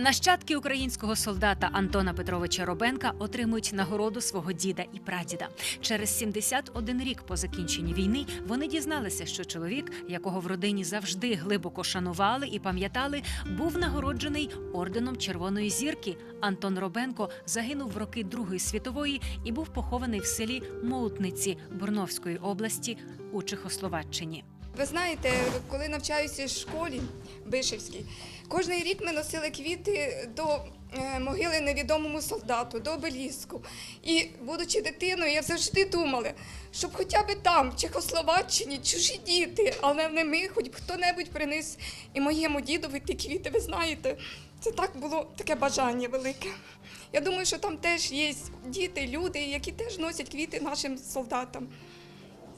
Нащадки українського солдата Антона Петровича Робенка отримують нагороду свого діда і прадіда. Через 71 рік по закінченні війни вони дізналися, що чоловік, якого в родині завжди глибоко шанували і пам'ятали, був нагороджений орденом Червоної зірки. Антон Робенко загинув в роки Другої світової і був похований в селі Моутниці Бурновської області у Чехословаччині. Ви знаєте, коли навчаюся в школі Бишевській, кожен рік ми носили квіти до е, могили невідомому солдату, до обеліску. І, будучи дитиною, я завжди думала, щоб хоча б там, в Чехословаччині, чужі діти, але не ми, хоч хто-небудь приніс і моєму дідові ті квіти, ви знаєте, це так було таке бажання велике. Я думаю, що там теж є діти, люди, які теж носять квіти нашим солдатам.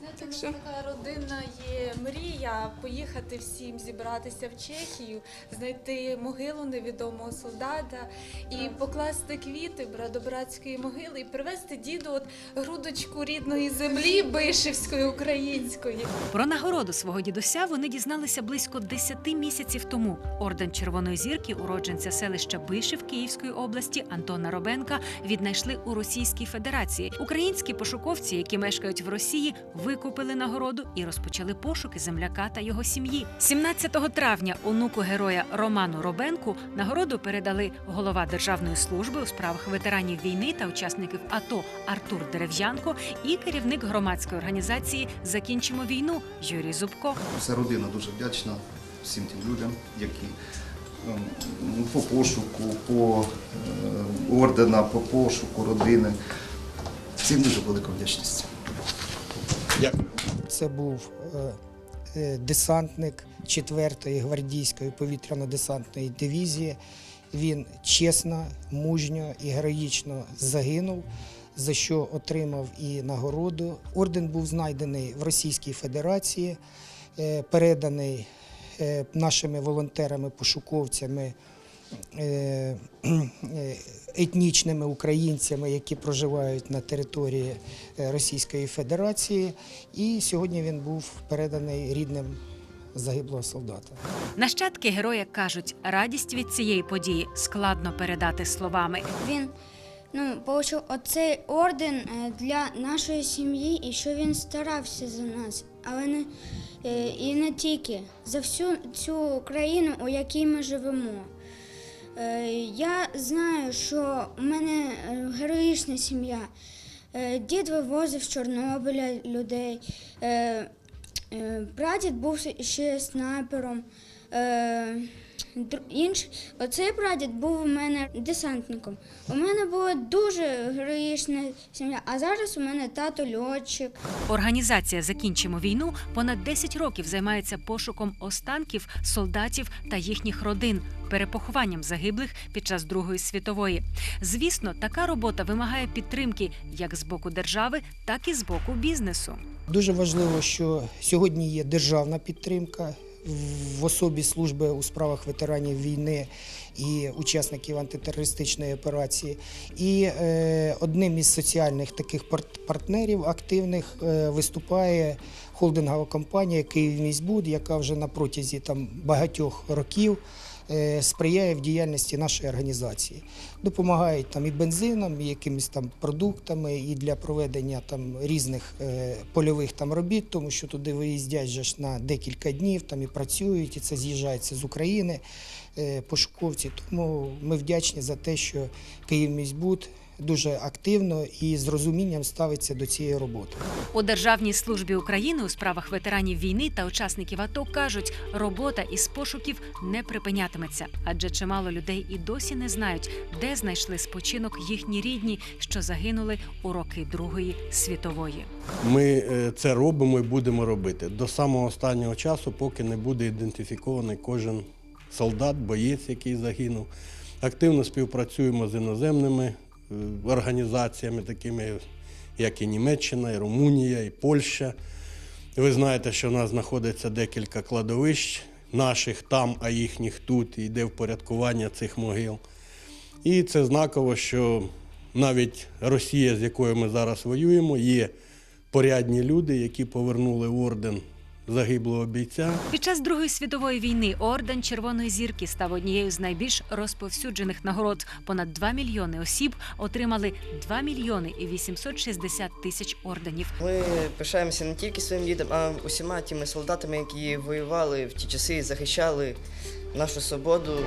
Знаєте, Так ну, така родинна є мрія поїхати всім зібратися в Чехію, знайти могилу невідомого солдата і покласти квіти бра- до братської могили і привезти діду от грудочку рідної землі Бишевської української. Про нагороду свого дідуся вони дізналися близько 10 місяців тому. Орден Червоної зірки, уродженця селища Бишів Київської області Антона Робенка, віднайшли у Російській Федерації. Українські пошуковці, які мешкають в Росії, викупили нагороду і розпочали пошуки земляка та його сім'ї. 17 травня онуку героя Роману Робенку нагороду передали голова Державної служби у справах ветеранів війни та учасників АТО Артур Дерев'янко і керівник громадської організації Закінчимо війну Юрій Зубко. Вся родина дуже вдячна всім тим людям, які ем, ну, по пошуку, по е, ордена, по пошуку родини. Всім дуже велика вдячність. Дякую. Це був е, е, десантник 4-ї гвардійської повітряно-десантної дивізії. Він чесно, мужньо і героїчно загинув, за що отримав і нагороду. Орден був знайдений в Російській Федерації, е, переданий нашими волонтерами-пошуковцями. Е, е, Етнічними українцями, які проживають на території е, Російської Федерації, і сьогодні він був переданий рідним загиблого солдата. Нащадки героя кажуть, радість від цієї події складно передати словами. Він ну, отримав оцей орден для нашої сім'ї і що він старався за нас, але не і не тільки за всю цю Україну, у якій ми живемо. Е, Я знаю, що у мене е, героїчна сім'я. Е, Дід вивозив з Чорнобиля людей. Прадід був ще снайпером. Е, Інш... Оцей прадід був у мене десантником. У мене була дуже героїчна сім'я, а зараз у мене тато льотчик. Організація Закінчимо війну понад 10 років займається пошуком останків солдатів та їхніх родин, перепохованням загиблих під час Другої світової. Звісно, така робота вимагає підтримки як з боку держави, так і з боку бізнесу. Дуже важливо, що сьогодні є державна підтримка в особі служби у справах ветеранів війни і учасників антитерористичної операції. І е, одним із соціальних таких пар- партнерів активних е, виступає холдингова компанія «Київміськбуд», яка вже на протязі там багатьох років. Е, Сприяє в діяльності нашої організації, допомагають там і бензином, і якимись там продуктами, і для проведення там різних е, польових там робіт, тому що туди виїздять же ж на декілька днів, там і працюють, і це з'їжджається з України е, пошуковці. Тому ми вдячні за те, що Київміськбуд дуже активно і з розумінням ставиться до цієї роботи. У Державній службі України у справах ветеранів війни та учасників АТО кажуть, робота із пошуків не припинятиметься, адже чимало людей і досі не знають, де знайшли спочинок їхні рідні, що загинули у роки Другої світової. Ми е, це робимо і будемо робити до самого останнього часу, поки не буде ідентифікований кожен солдат, боєць, який загинув. Активно співпрацюємо з іноземними організаціями, такими як і Німеччина, і Румунія, і Польща. Ви знаєте, що в нас знаходиться декілька кладовищ наших там, а їхніх тут, і йде впорядкування цих могил. І це знаково, що навіть Росія, з якою ми зараз воюємо, є порядні люди, які повернули орден загиблого бійця. Під час Другої світової війни орден Червоної зірки став однією з найбільш розповсюджених нагород. Понад 2 мільйони осіб отримали 2 мільйони і 860 тисяч орденів. Ми пишаємося не тільки своїм дідом, а усіма тими солдатами, які воювали в ті часи і захищали нашу свободу.